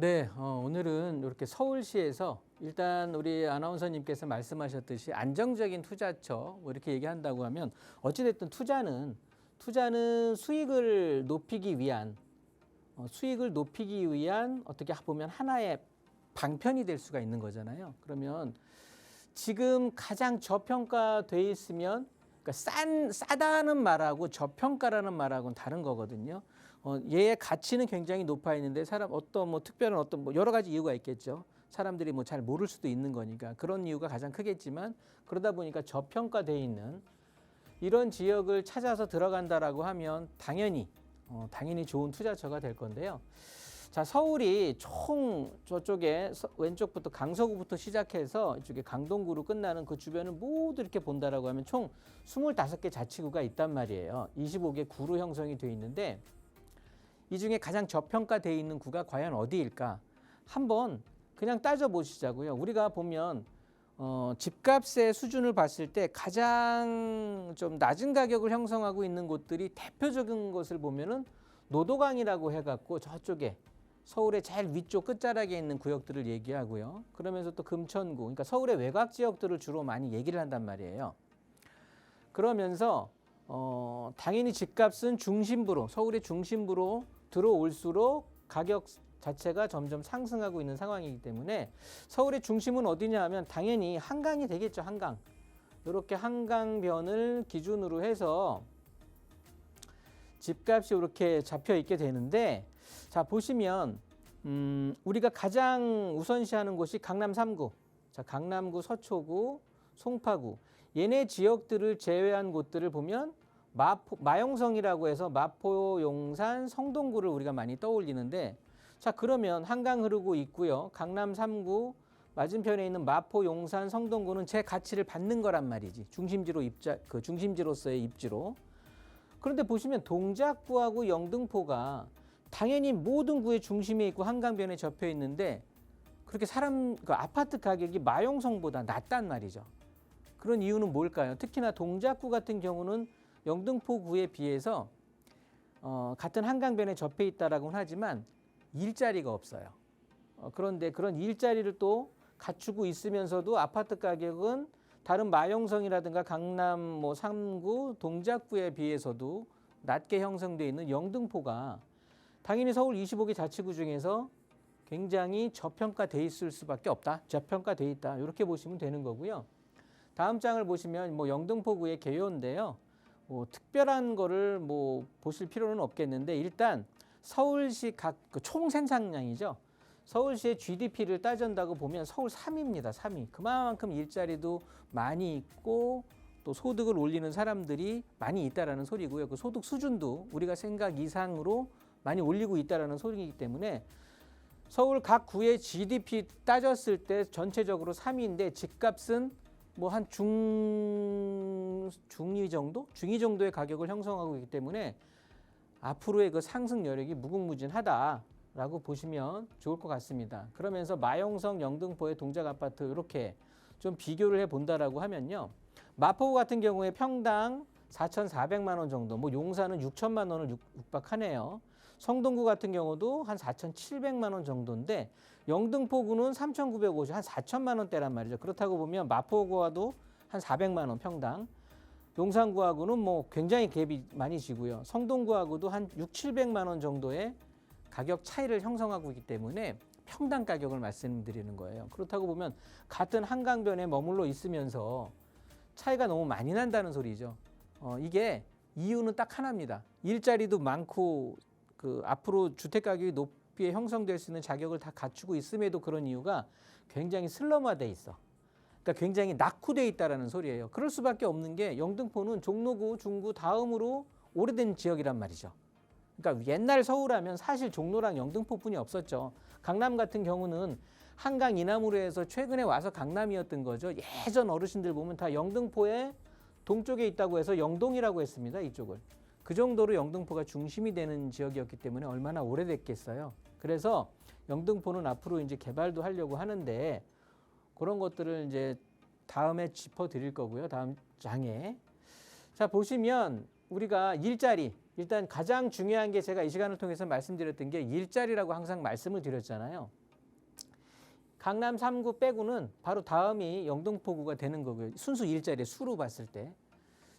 네, 어, 오늘은 이렇게 서울시에서 일단 우리 아나운서님께서 말씀하셨듯이 안정적인 투자처 뭐 이렇게 얘기한다고 하면 어찌됐든 투자는 투자는 수익을 높이기 위한 어, 수익을 높이기 위한 어떻게 보면 하나의 방편이 될 수가 있는 거잖아요. 그러면 지금 가장 저평가돼 있으면 그러니까 싼 싸다는 말하고 저평가라는 말하고는 다른 거거든요. 어, 얘의 가치는 굉장히 높아 있는데 사람 어떤 뭐 특별한 어떤 뭐 여러 가지 이유가 있겠죠. 사람들이 뭐 잘 모를 수도 있는 거니까 그런 이유가 가장 크겠지만 그러다 보니까 저평가돼 있는 이런 지역을 찾아서 들어간다라고 하면 당연히 어, 당연히 좋은 투자처가 될 건데요. 자 서울이 총 저쪽에 서- 왼쪽부터 강서구부터 시작해서 이쪽에 강동구로 끝나는 그 주변을 모두 이렇게 본다라고 하면 총 25개 자치구가 있단 말이에요. 25개 구로 형성이 돼 있는데 이 중에 가장 저평가돼 있는 구가 과연 어디일까? 한번 그냥 따져 보시자고요. 우리가 보면 어, 집값의 수준을 봤을 때 가장 좀 낮은 가격을 형성하고 있는 곳들이 대표적인 것을 보면은 노도강이라고 해갖고 저쪽에 서울의 제일 위쪽 끝자락에 있는 구역들을 얘기하고요. 그러면서 또 금천구, 그러니까 서울의 외곽 지역들을 주로 많이 얘기를 한단 말이에요. 그러면서 어, 당연히 집값은 중심부로 서울의 중심부로 들어올수록 가격 자체가 점점 상승하고 있는 상황이기 때문에 서울의 중심은 어디냐 하면 당연히 한강이 되겠죠 한강. 이렇게 한강변을 기준으로 해서 집값이 이렇게 잡혀 있게 되는데 자 보시면 음, 우리가 가장 우선시하는 곳이 강남 3구. 자 강남구 서초구 송파구. 얘네 지역들을 제외한 곳들을 보면 마포, 마용성이라고 해서 마포, 용산, 성동구를 우리가 많이 떠올리는데 자 그러면 한강 흐르고 있고요. 강남 3구 맞은편에 있는 마포, 용산, 성동구는 제 가치를 받는 거란 말이지. 중심지로 입자 그 중심지로서의 입지로. 그런데 보시면 동작구하고 영등포가 당연히 모든 구의 중심에 있고 한강변에 접혀 있는데 그렇게 사람 그 아파트 가격이 마용성보다 낮단 말이죠. 그런 이유는 뭘까요? 특히나 동작구 같은 경우는 영등포구에 비해서 어, 같은 한강변에 접해 있다라고는 하지만 일자리가 없어요. 어, 그런데 그런 일자리를 또 갖추고 있으면서도 아파트 가격은 다른 마용성이라든가 강남 뭐 3구 동작구에 비해서도 낮게 형성되어 있는 영등포가 당연히 서울 25개 자치구 중에서 굉장히 저평가돼 있을 수밖에 없다. 저평가돼 있다. 이렇게 보시면 되는 거고요. 다음 장을 보시면 뭐 영등포구의 개요인데요. 뭐 특별한 거를 뭐 보실 필요는 없겠는데 일단 서울시 각 그 총 생산량이죠. 서울시의 GDP를 따진다고 보면 서울 3위입니다. 3위. 그만큼 일자리도 많이 있고 또 소득을 올리는 사람들이 많이 있다라는 소리고요. 그 소득 수준도 우리가 생각 이상으로 많이 올리고 있다라는 소리이기 때문에 서울 각 구의 GDP 따졌을 때 전체적으로 3위인데 집값은 뭐 한 중 중위 정도, 중위 정도의 가격을 형성하고 있기 때문에 앞으로의 그 상승 여력이 무궁무진하다라고 보시면 좋을 것 같습니다. 그러면서 마용성, 영등포의 동작 아파트 이렇게 좀 비교를 해 본다라고 하면요. 마포구 같은 경우에 평당 4,400만 원 정도, 뭐 용산은 6천만 원을 육- 육박하네요. 성동구 같은 경우도 한 4,700만 원 정도인데 영등포구는 3,950, 한 4천만 원대란 말이죠. 그렇다고 보면 마포구와도 한 400만 원 평당, 용산구하고는 뭐 굉장히 갭이 많이 지고요. 성동구하고도 한 6, 700만 원 정도의 가격 차이를 형성하고 있기 때문에 평당 가격을 말씀드리는 거예요. 그렇다고 보면 같은 한강변에 머물러 있으면서 차이가 너무 많이 난다는 소리죠. 어, 이게 이유는 딱 하나입니다. 일자리도 많고 그 앞으로 주택 가격이 높게 형성될 수 있는 자격을 다 갖추고 있음에도 그런 이유가 굉장히 슬럼화돼 있어. 그러니까 굉장히 낙후돼 있다라는 소리예요. 그럴 수밖에 없는 게 영등포는 종로구, 중구 다음으로 오래된 지역이란 말이죠. 그러니까 옛날 서울하면 사실 종로랑 영등포뿐이 없었죠. 강남 같은 경우는 한강 이남으로 해서 최근에 와서 강남이었던 거죠. 예전 어르신들 보면 다 영등포에 동쪽에 있다고 해서 영동이라고 했습니다. 이쪽을. 그 정도로 영등포가 중심이 되는 지역이었기 때문에 얼마나 오래됐겠어요. 그래서 영등포는 앞으로 이제 개발도 하려고 하는데 그런 것들을 이제 다음에 짚어 드릴 거고요. 다음 장에. 자, 보시면 우리가 일자리, 일단 가장 중요한 게 제가 이 시간을 통해서 말씀드렸던 게 일자리라고 항상 말씀을 드렸잖아요. 강남 3구 빼고는 바로 다음이 영등포구가 되는 거고요. 순수 일자리 수로 봤을 때.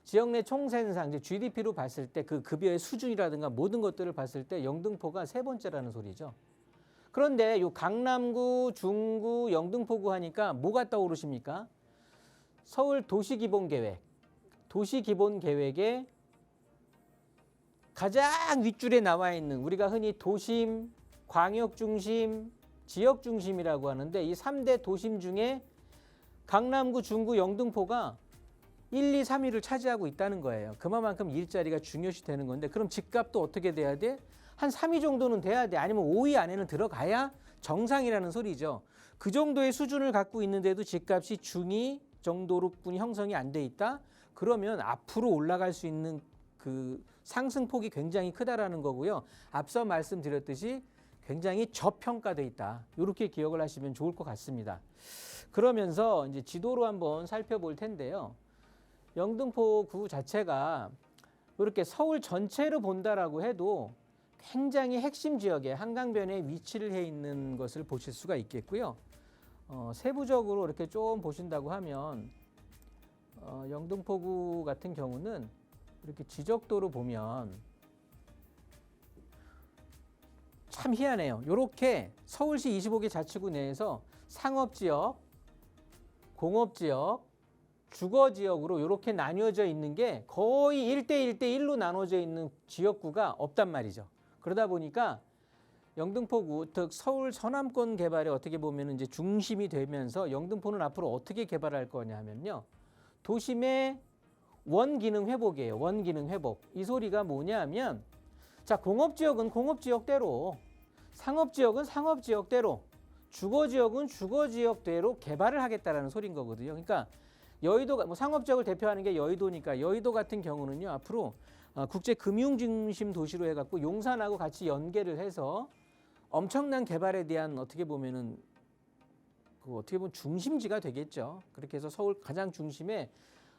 지역 내 총생산, 이제 GDP로 봤을 때 그 급여의 수준이라든가 모든 것들을 봤을 때 영등포가 세 번째라는 소리죠. 그런데 요 강남구, 중구, 영등포구 하니까 뭐가 떠오르십니까? 서울 도시기본계획. 도시기본계획에 가장 윗줄에 나와 있는 우리가 흔히 도심, 광역중심, 지역중심이라고 하는데 이 3대 도심 중에 강남구, 중구, 영등포가 1, 2, 3위를 차지하고 있다는 거예요. 그만큼 일자리가 중요시 되는 건데 그럼 집값도 어떻게 돼야 돼? 한 3위 정도는 돼야 돼. 아니면 5위 안에는 들어가야 정상이라는 소리죠. 그 정도의 수준을 갖고 있는데도 집값이 중위 정도로뿐이 형성이 안 돼 있다. 그러면 앞으로 올라갈 수 있는 그 상승폭이 굉장히 크다라는 거고요. 앞서 말씀드렸듯이 굉장히 저평가돼 있다. 이렇게 기억을 하시면 좋을 것 같습니다. 그러면서 이제 지도로 한번 살펴볼 텐데요. 영등포구 자체가 이렇게 서울 전체로 본다라고 해도 굉장히 핵심 지역에 한강변에 위치를 해 있는 것을 보실 수가 있겠고요. 어, 세부적으로 이렇게 좀 보신다고 하면 어, 영등포구 같은 경우는 이렇게 지적도로 보면 참 희한해요. 이렇게 서울시 25개 자치구 내에서 상업지역, 공업지역, 주거 지역으로 이렇게 나뉘어져 있는 게 거의 1대 1대 1로 나눠져 있는 지역구가 없단 말이죠. 그러다 보니까 영등포구, 즉 서울 서남권 개발에 어떻게 보면 이제 중심이 되면서 영등포는 앞으로 어떻게 개발할 거냐 하면요. 도심의 원기능 회복이에요. 원기능 회복. 이 소리가 뭐냐 하면 자, 공업지역은 공업지역대로 상업지역은 상업지역대로 주거지역은 주거지역대로 개발을 하겠다라는 소리인 거거든요. 그러니까 여의도가 뭐 상업 지역을 대표하는 게 여의도니까 여의도 같은 경우는요 앞으로 어, 국제 금융 중심 도시로 해갖고 용산하고 같이 연계를 해서 엄청난 개발에 대한 어떻게 보면은 그 어떻게 보면 중심지가 되겠죠. 그렇게 해서 서울 가장 중심에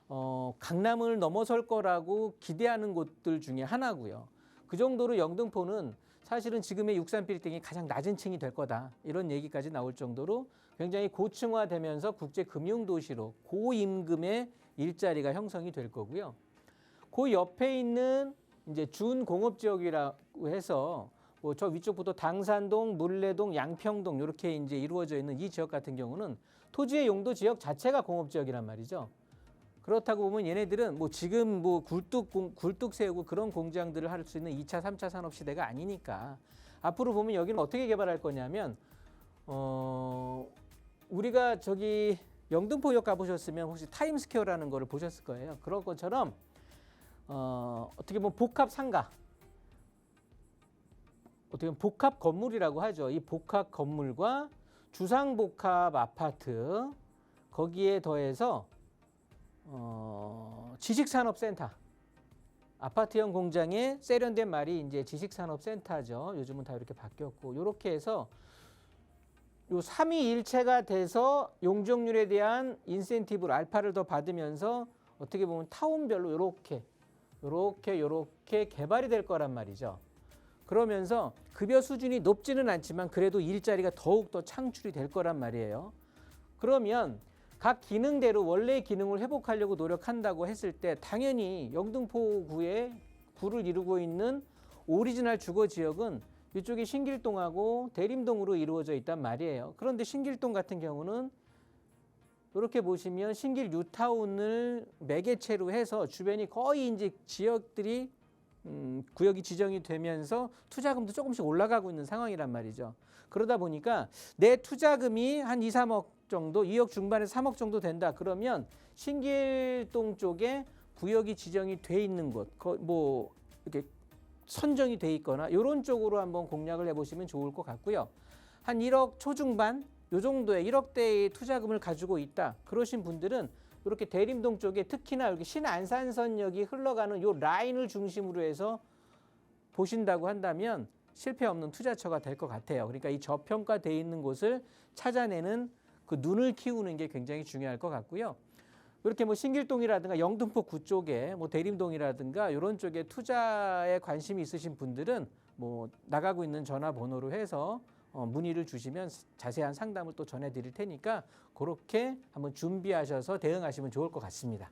어, 강남을 넘어설 거라고 기대하는 곳들 중에 하나고요. 그 정도로 영등포는 사실은 지금의 63 빌딩이 가장 낮은 층이 될 거다. 이런 얘기까지 나올 정도로 굉장히 고층화되면서 국제 금융 도시로 고임금의 일자리가 형성이 될 거고요. 그 옆에 있는 이제 준공업 지역이라고 해서 뭐 저 위쪽부터 당산동, 물레동, 양평동 이렇게 이제 이루어져 있는 이 지역 같은 경우는 토지의 용도 지역 자체가 공업 지역이란 말이죠. 그렇다고 보면 얘네들은 뭐 지금 뭐 굴뚝 공, 굴뚝 세우고 그런 공장들을 할 수 있는 2차, 3차 산업 시대가 아니니까 앞으로 보면 여기는 어떻게 개발할 거냐면 어 우리가 저기 영등포역 가보셨으면 혹시 타임스퀘어라는 거를 보셨을 거예요. 그런 것처럼 어 어떻게 보면 복합 상가 어떻게 보면 복합 건물이라고 하죠. 이 복합 건물과 주상 복합 아파트 거기에 더해서 어, 지식산업센터 아파트형 공장에 세련된 말이 이제 지식산업센터죠. 요즘은 다 이렇게 바뀌었고 이렇게 해서 요 삼위 일체가 돼서 용적률에 대한 인센티브를 알파를 더 받으면서 어떻게 보면 타운별로 이렇게 요렇게 요렇게 개발이 될 거란 말이죠. 그러면서 급여 수준이 높지는 않지만 그래도 일자리가 더욱 더 창출이 될 거란 말이에요. 그러면 각 기능대로 원래의 기능을 회복하려고 노력한다고 했을 때 당연히 영등포구에 구를 이루고 있는 오리지널 주거 지역은 이쪽이 신길동하고 대림동으로 이루어져 있단 말이에요. 그런데 신길동 같은 경우는 이렇게 보시면 신길 뉴타운을 매개체로 해서 주변이 거의 이제 지역들이 음, 구역이 지정이 되면서 투자금도 조금씩 올라가고 있는 상황이란 말이죠. 그러다 보니까 내 투자금이 한 2, 3억 정도, 2억 중반에서 3억 정도 된다. 그러면 신길동 쪽에 구역이 지정이 돼 있는 곳, 뭐 이렇게 선정이 돼 있거나 이런 쪽으로 한번 공략을 해보시면 좋을 것 같고요. 한 1억 초중반 요 정도의 1억대의 투자금을 가지고 있다. 그러신 분들은 이렇게 대림동 쪽에 특히나 여기 신안산선역이 흘러가는 요 라인을 중심으로 해서 보신다고 한다면 실패 없는 투자처가 될 것 같아요. 그러니까 이 저평가돼 있는 곳을 찾아내는 그 눈을 키우는 게 굉장히 중요할 것 같고요. 이렇게 뭐 신길동이라든가 영등포 구 쪽에 뭐 대림동이라든가 이런 쪽에 투자에 관심이 있으신 분들은 뭐 나가고 있는 전화번호로 해서 어, 문의를 주시면 자세한 상담을 또 전해드릴 테니까 그렇게 한번 준비하셔서 대응하시면 좋을 것 같습니다.